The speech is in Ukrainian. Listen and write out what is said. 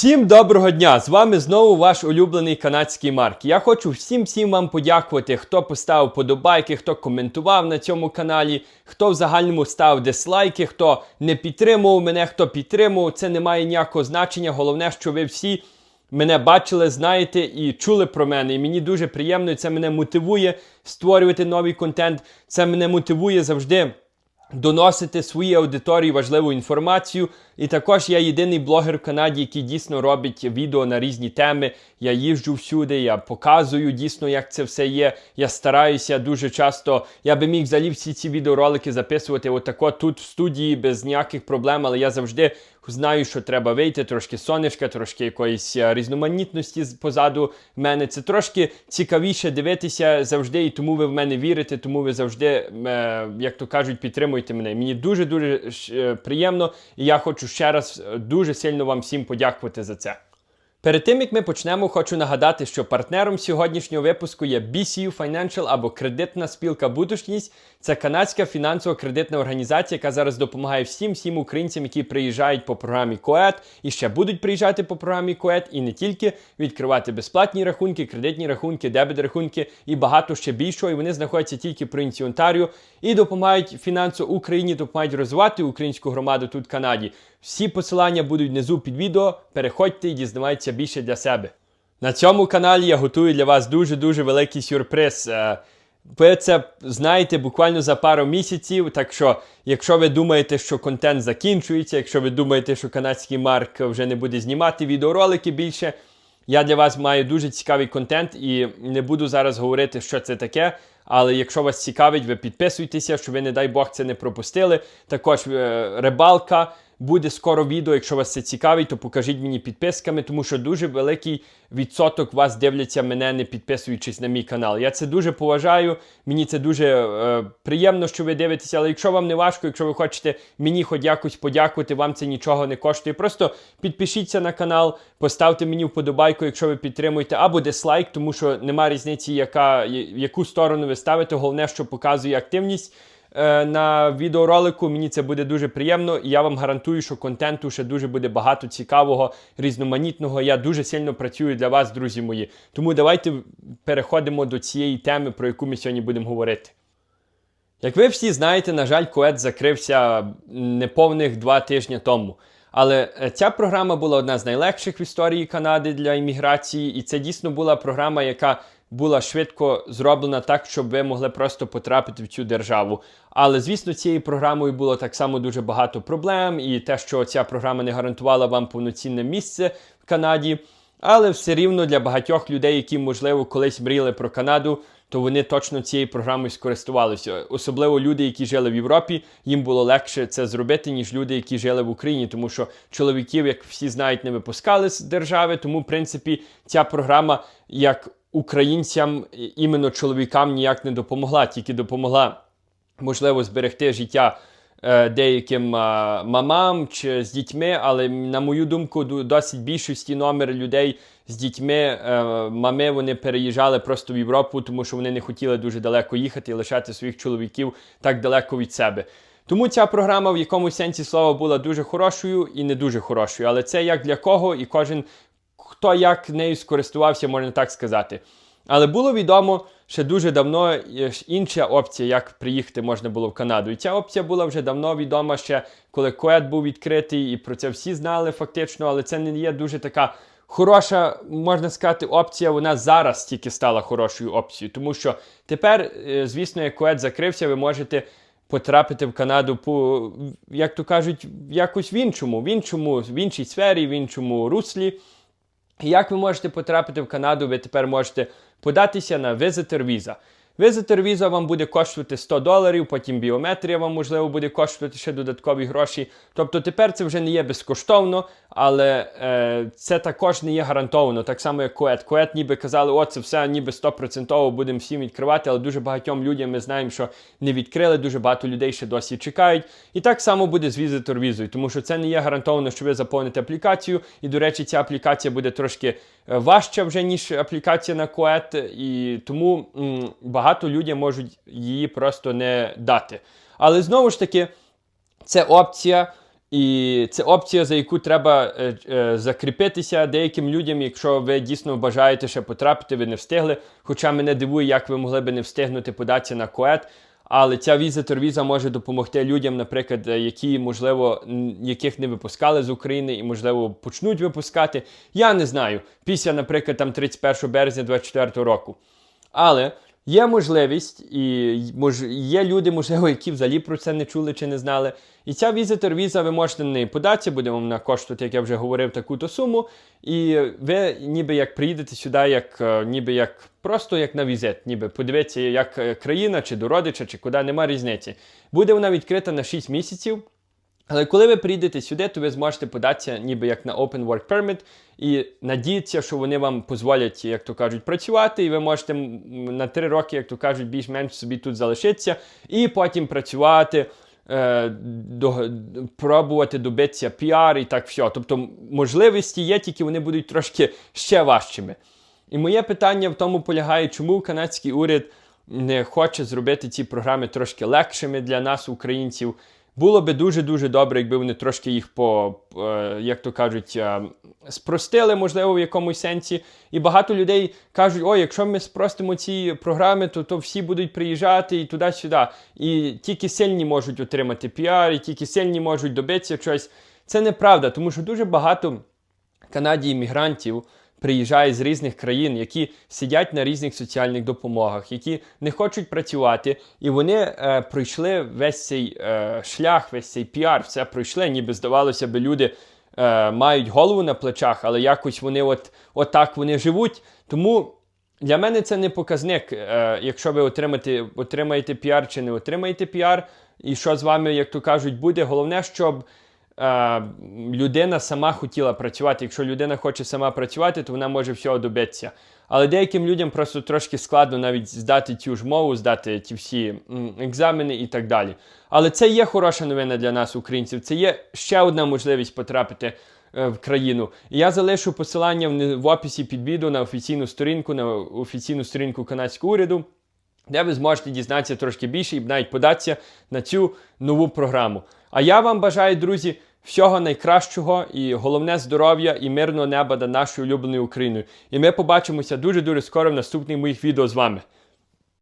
Всім доброго дня! З вами знову ваш улюблений канадський Марк. Я хочу всім всім вам подякувати, хто поставив подобайки, хто коментував на цьому каналі, хто в загальному ставив дизлайки, хто не підтримував мене, хто підтримував. Це не має ніякого значення. Головне, що ви всі мене бачили, знаєте і чули про мене. І мені дуже приємно, і це мене мотивує створювати новий контент. Це мене мотивує завжди. Доносити своїй аудиторії важливу інформацію. І також я єдиний блогер в Канаді, який дійсно робить відео на різні теми. Я їжджу всюди, я показую дійсно, як це все є. Я стараюся дуже часто. Я би міг взагалі всі ці відеоролики записувати отако тут в студії без ніяких проблем, але я завжди знаю, що треба вийти, трошки сонечка, трошки якоїсь е, різноманітності позаду мене. Це трошки цікавіше дивитися завжди, і тому ви в мене вірите, тому ви завжди, е, як то кажуть, підтримуєте мене. Мені дуже дуже приємно, і я хочу ще раз е, дуже сильно вам всім подякувати за це. Перед тим як ми почнемо, хочу нагадати, що партнером сьогоднішнього випуску є BCU Financial або кредитна спілка Будущність. Це канадська фінансово-кредитна організація, яка зараз допомагає всім всім українцям, які приїжджають по програмі КОЕТ і ще будуть приїжджати по програмі КОЕТ, і не тільки відкривати безплатні рахунки, кредитні рахунки, дебет рахунки і багато ще більшого. І вони знаходяться тільки в провінції Онтаріо і допомагають фінансово Україні, допомагають розвивати українську громаду тут в Канаді. Всі посилання будуть внизу під відео. Переходьте і дізнавайтеся більше для себе. На цьому каналі я готую для вас дуже-дуже великий сюрприз. Е, Ви це знаєте буквально за пару місяців. Так що, якщо ви думаєте, що контент закінчується, якщо ви думаєте, що канадський Марк вже не буде знімати відеоролики більше, я для вас маю дуже цікавий контент і не буду зараз говорити, що це таке. Але якщо вас цікавить, ви підписуйтеся, щоб ви, не дай Бог, це не пропустили. Також е, рибалка. Буде скоро відео. Якщо вас це цікавить, то покажіть мені підписками, тому що дуже великий відсоток вас дивляться мене, не підписуючись на мій канал. Я це дуже поважаю. Мені це дуже е, приємно, що ви дивитеся. Але якщо вам не важко, якщо ви хочете мені хоч якось подякувати, вам це нічого не коштує. Просто підпишіться на канал, поставте мені вподобайку, якщо ви підтримуєте, або дизлайк, тому що нема різниці, яка, яку сторону ви ставите. Головне, що показує активність на відеоролику. Мені це буде дуже приємно, і я вам гарантую, що контенту ще дуже буде багато цікавого, різноманітного. Я дуже сильно працюю для вас, друзі мої. Тому давайте переходимо до цієї теми, про яку ми сьогодні будемо говорити. Як ви всі знаєте, на жаль, Кует закрився неповних два тижні тому. Але е, ця програма була одна з найлегших в історії Канади для імміграції, і це дійсно була програма, яка була швидко зроблена так, щоб ви могли просто потрапити в цю державу. Але звісно, цією програмою було так само дуже багато проблем, і те, що ця програма не гарантувала вам повноцінне місце в Канаді. Але все рівно для багатьох людей, які, можливо, колись мріяли про Канаду, то вони точно цією програмою скористувалися. Особливо люди, які жили в Європі, їм було легше це зробити, ніж люди, які жили в Україні, тому що чоловіків, як всі знають, не випускали з держави. Тому, в принципі, ця програма як українцям, іменно чоловікам ніяк не допомогла, тільки допомогла можливо зберегти життя е, деяким е, мамам чи з дітьми, але на мою думку, досить більшості номер людей з дітьми, е, мами вони переїжджали просто в Європу, тому що вони не хотіли дуже далеко їхати і лишати своїх чоловіків так далеко від себе. Тому ця програма в якомусь сенсі слова була дуже хорошою і не дуже хорошою. Але це як для кого, і кожен хто як нею скористувався, можна так сказати. Але було відомо ще дуже давно інша опція, як приїхати можна було в Канаду. І ця опція була вже давно відома ще, коли Коет був відкритий, і про це всі знали фактично, але це не є дуже така хороша, можна сказати, опція. Вона зараз тільки стала хорошою опцією. Тому що тепер, е, звісно, як Коет закрився, ви можете потрапити в Канаду по, як то кажуть, якось в іншому, в іншому, в іншій сфері, в іншому руслі. Як ви можете потрапити в Канаду, ви тепер можете податися на Visitor Visa. Visitor Visa вам буде коштувати 100 доларів, потім біометрія вам, можливо, буде коштувати ще додаткові гроші. Тобто тепер це вже не є безкоштовно, але е, це також не є гарантовано. Так само, як Коет. Коет ніби казали, о, це все ніби 100% будемо всім відкривати, але дуже багатьом людям ми знаємо, що не відкрили, дуже багато людей ще досі чекають. І так само буде з Visitor візою, тому що це не є гарантовано, що ви заповните аплікацію. І, до речі, ця аплікація буде трошки е, важча вже, ніж аплікація на Коет, і тому м, багато людей можуть її просто не дати. Але знову ж таки, це опція. І це опція, за яку треба е, е, закріпитися деяким людям, якщо ви дійсно бажаєте ще потрапити, ви не встигли. Хоча мене дивує, як ви могли би не встигнути податися на КОЕТ. Але ця віза може допомогти людям, наприклад, е, які, можливо, яких не випускали з України і, можливо, почнуть випускати. Я не знаю. Після, наприклад, там 31 березня 2024 року. Але є можливість, і мож, є люди, можливо, які взагалі про це не чули чи не знали. І ця візитор віза, ви можете на неї податися, буде вам вона коштувати, як я вже говорив, таку-то суму. І ви ніби як приїдете сюди, як е, ніби як просто як на візит, ніби подивитися, як е, країна, чи до родича, чи куди, нема різниці. Буде вона відкрита на 6 місяців. Але коли ви прийдете сюди, то ви зможете податися ніби як на Open Work Permit і надіятися, що вони вам дозволять, як то кажуть, працювати, і ви можете на три роки, як то кажуть, більш-менш собі тут залишитися, і потім працювати, е, до, пробувати добитися піар і так все. Тобто можливості є, тільки вони будуть трошки ще важчими. І моє питання в тому полягає, чому канадський уряд не хоче зробити ці програми трошки легшими для нас, українців. Було би дуже-дуже добре, якби вони трошки їх по, е, як то кажуть, е, спростили, можливо, в якомусь сенсі. І багато людей кажуть, ой, якщо ми спростимо ці програми, то, то всі будуть приїжджати і туди-сюди. І тільки сильні можуть отримати піар, і тільки сильні можуть добитися чогось. Це неправда, тому що дуже багато Канаді іммігрантів приїжджає з різних країн, які сидять на різних соціальних допомогах, які не хочуть працювати, і вони е, пройшли весь цей е, шлях, весь цей піар, все пройшли, ніби здавалося би, люди е, мають голову на плечах, але якось вони от, от так вони живуть. Тому для мене це не показник, е, якщо ви отримаєте, отримаєте піар чи не отримаєте піар, і що з вами, як то кажуть, буде. Головне, щоб людина сама хотіла працювати. Якщо людина хоче сама працювати, то вона може всього добитися. Але деяким людям просто трошки складно навіть здати цю ж мову, здати ті всі екзамени і так далі. Але це є хороша новина для нас, українців. Це є ще одна можливість потрапити е, в країну. Я залишу посилання в описі під відео на офіційну сторінку, на офіційну сторінку канадського уряду де ви зможете дізнатися трошки більше і навіть податися на цю нову програму. А я вам бажаю, друзі, всього найкращого і головне здоров'я і мирного неба над нашою улюбленою Україною. І ми побачимося дуже-дуже скоро в наступних моїх відео з вами.